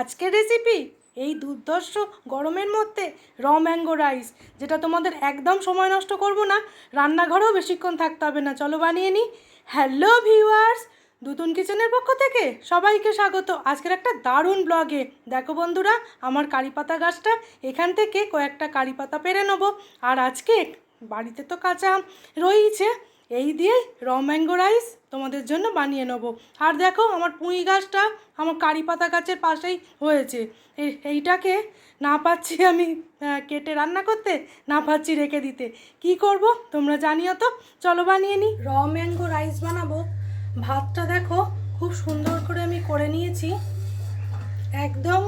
আজকের রেসিপি এই দুর্ধর্ষ গরমের মধ্যে র ম্যাঙ্গো রাইস যেটা তোমাদের একদম সময় নষ্ট করব না, রান্নাঘরেও বেশিক্ষণ থাকতে হবে না। চলো বানিয়ে নিই। হ্যালো ভিউয়ার্স দুতুন কিচেনের পক্ষ থেকে সবাইকে স্বাগত। আজকের একটা দারুণ ব্লগে দেখো বন্ধুরা, আমার কারি পাতা গাছটা, এখান থেকে কয়েকটা কারি পাতা পেরে নেব। আর আজকে বাড়িতে তো কাঁচা আম রয়েছে এই দিয়েই র ম্যাঙ্গো রাইস তোমাদের জন্য বানিয়ে নেব। আর দেখো আমার পুঁই গাছটা আমার কারি পাতা গাছের পাশেই হয়েছে। এইটাকে না পাচ্ছি আমি কেটে রান্না করতে, না পাচ্ছি রেখে দিতে। কি করব তোমরা জানিও তো? চলো বানিয়ে নিই র ম্যাঙ্গো রাইস বানাবো। ভাতটা দেখো খুব সুন্দর করে আমি করে নিয়েছি। একদম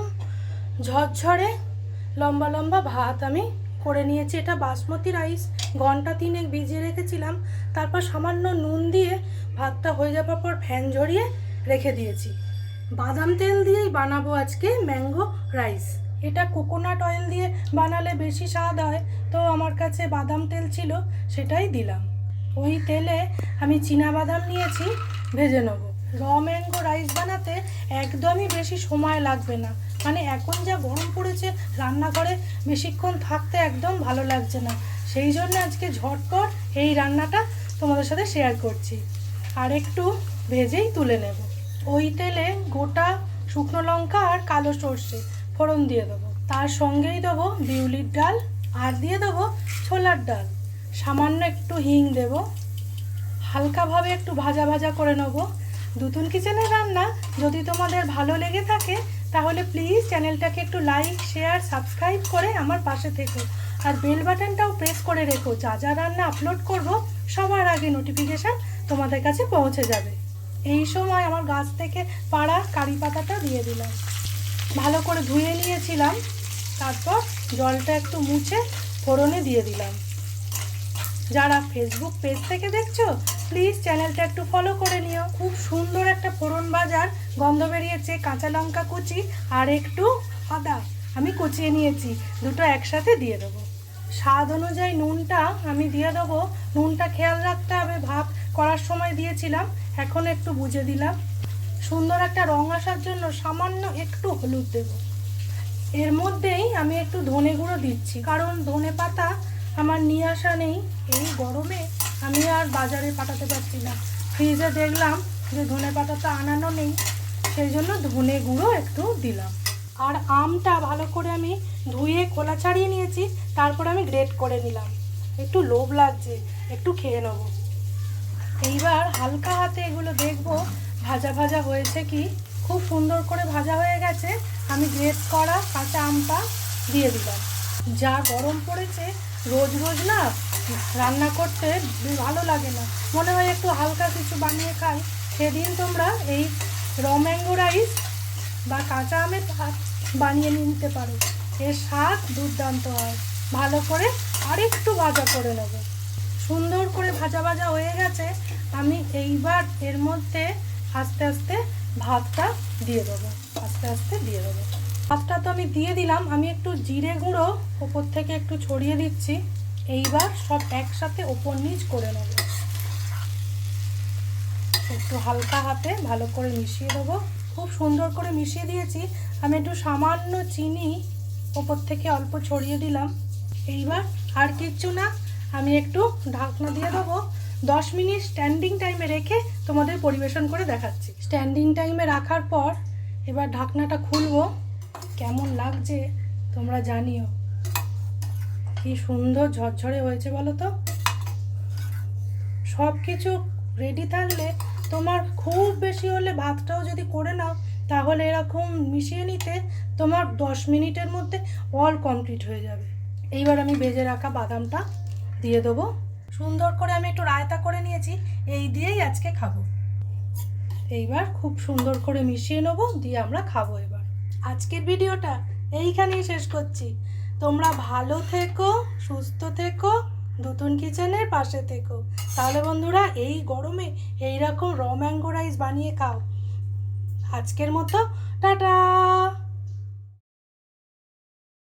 ঝরঝরে লম্বা লম্বা ভাত আমি করে নিয়েছি। এটা বাসমতি রাইস, ঘণ্টা তিনেক ভিজিয়ে রেখেছিলাম। তারপর সামান্য নুন দিয়ে ভাতটা হয়ে যাওয়ার পর ফ্যান ঝরিয়ে রেখে দিয়েছি। বাদাম তেল দিয়েই বানাবো আজকে ম্যাঙ্গো রাইস। এটা কোকোনাট অয়েল দিয়ে বানালে বেশি স্বাদ হয়। তো আমার কাছে বাদাম তেল ছিল, সেটাই দিলাম। ওই তেলে আমি চীনা বাদাম নিয়েছি, ভেজে নেব। র ম্যাঙ্গো রাইস বানাতে একদমই বেশি সময় লাগবে না। মানে এখন যা গরম পড়েছে, রান্নাঘরে বেশিক্ষণ থাকতে একদম ভালো লাগছে না। সেই জন্য আজকে ঝটপট এই রান্নাটা তোমাদের সাথে শেয়ার করছি। আর একটু ভেজেই তুলে নেব। ওই তেলে গোটা শুকনো লঙ্কা আর কালো সর্ষে ফোড়ন দিয়ে দেবো। তার সঙ্গেই দেবো বিউলির ডাল আর দিয়ে দেবো ছোলার ডাল। সামান্য একটু হিং দেব। হালকাভাবে একটু ভাজা ভাজা করে নেব। দুতুন কিচেনের রান্না। যদি তোমাদের ভালো লেগে থাকে, তাহলে প্লিজ চ্যানেলটাকে একটু লাইক শেয়ার সাবস্ক্রাইব করে আমার পাশে থেকো। আর বেল বাটনটাও প্রেস করে রেখো। যা যা রান্না আপলোড করব, সবার আগে নোটিফিকেশান তোমাদের কাছে পৌঁছে যাবে। এই সময় আমার গাছ থেকে পাড়া কারি পাতাটা দিয়ে দিলাম। ভালো করে ধুয়ে নিয়েছিলাম। তারপর জলটা একটু মুছে ফোড়নে দিয়ে দিলাম। যারা ফেসবুক পেজ থেকে দেখছ প্লিজ চ্যানেলটা একটু ফলো করে নিও। খুব সুন্দর একটা ফোড়ন বাজার, গন্ধ বেরিয়েছে, কাঁচা লঙ্কা কুচি আর একটু আদা। আমি কুচিয়ে নিয়েছি, দুটো একসাথে দিয়ে দেবো। স্বাদ অনুযায়ী নুনটা আমি দিয়ে দেবো। নুনটা খেয়াল রাখতে হবে, ভাত করার সময় দিয়েছিলাম, এখন একটু বুঝে দিলাম। সুন্দর একটা রং আসার জন্য সামান্য একটু হলুদ দেবো। এর মধ্যেই আমি একটু ধনে গুঁড়ো দিচ্ছি, কারণ ধনে পাতা আমার নিয়ে আসা নেই। এই গরমে আমি আর বাজারে পাঠাতে পারছি না। ফ্রিজে দেখলাম যে ধনে পাতাটা আনানো নেই, সেই জন্য ধনে গুঁড়ো একটু দিলাম। আর আমটা ভালো করে আমি ধুয়ে খোলা ছাড়িয়ে নিয়েছি, তারপর আমি গ্রেট করে নিলাম। একটু লোভ লাগছে, একটু খেয়ে নেব। এইবার হালকা হাতে এগুলো দেখব, ভাজা ভাজা হয়েছে কি? খুব সুন্দর করে ভাজা হয়ে গেছে। আমি গ্রেট করা কাঁচা আমটা দিয়ে দিলাম। যা গরম পড়েছে রোজ রোজ না রান্না করতে ভালো লাগে না। মনে হয় একটু হালকা কিছু বানিয়ে খাই। সেদিন তোমরা এই র ম্যাঙ্গো রাইস বা কাঁচা আমের ভাত বানিয়ে নিতে পারো। এর স্বাদ দুর্দান্ত হয়। ভালো করে আরেকটু ভাজা করে নেব। সুন্দর করে ভাজা ভাজা হয়ে গেছে। আমি এইবার এর মধ্যে আস্তে আস্তে ভাতটা দিয়ে দেবো। আস্তে আস্তে দিয়ে দেবো। ভাতটা তো আমি দিয়ে দিলাম, আমি একটু জিরে গুঁড়ো ওপর থেকে একটু ছড়িয়ে দিচ্ছি। এইবার সব একসাথে ওপর নিচ করে নেব। একটু হালকা হাতে ভালো করে মিশিয়ে দেবো। খুব সুন্দর করে মিশিয়ে দিয়েছি। আমি একটু সামান্য চিনি ওপর থেকে অল্প ছড়িয়ে দিলাম। এইবার আর কিচ্ছু না, আমি একটু ঢাকনা দিয়ে দেবো। দশ মিনিট স্ট্যান্ডিং টাইমে রেখে তোমাদের পরিবেশন করে দেখাচ্ছি। স্ট্যান্ডিং টাইমে রাখার পর এবার ঢাকনাটা খুলবো। কেমন লাগছে তোমরা জানিও। কি সুন্দর ঝরঝরে হয়েছে বলো তো? সব কিছু রেডি থাকলে তোমার খুব বেশি হলে ভাতটাও যদি করে নাও, তাহলে এরকম মিশিয়ে নিতে তোমার দশ মিনিটের মধ্যে অল কমপ্লিট হয়ে যাবে। এইবার আমি ভেজে রাখা বাদামটা দিয়ে দেবো। সুন্দর করে আমি একটু রায়তা করে নিয়েছি, এই দিয়েই আজকে খাব। এইবার খুব সুন্দর করে মিশিয়ে নেব, দিয়ে আমরা খাব এবার। আজকের ভিডিওটা এইখানেই শেষ করছি। তোমরা ভালো থেকো, সুস্থ থেকো নতুন কিচেনের পাশে থেকো। তাহলে বন্ধুরা, এই গরমে এইরকম র ম্যাঙ্গো রাইস বানিয়ে খাও। আজকের মতো, টাটা!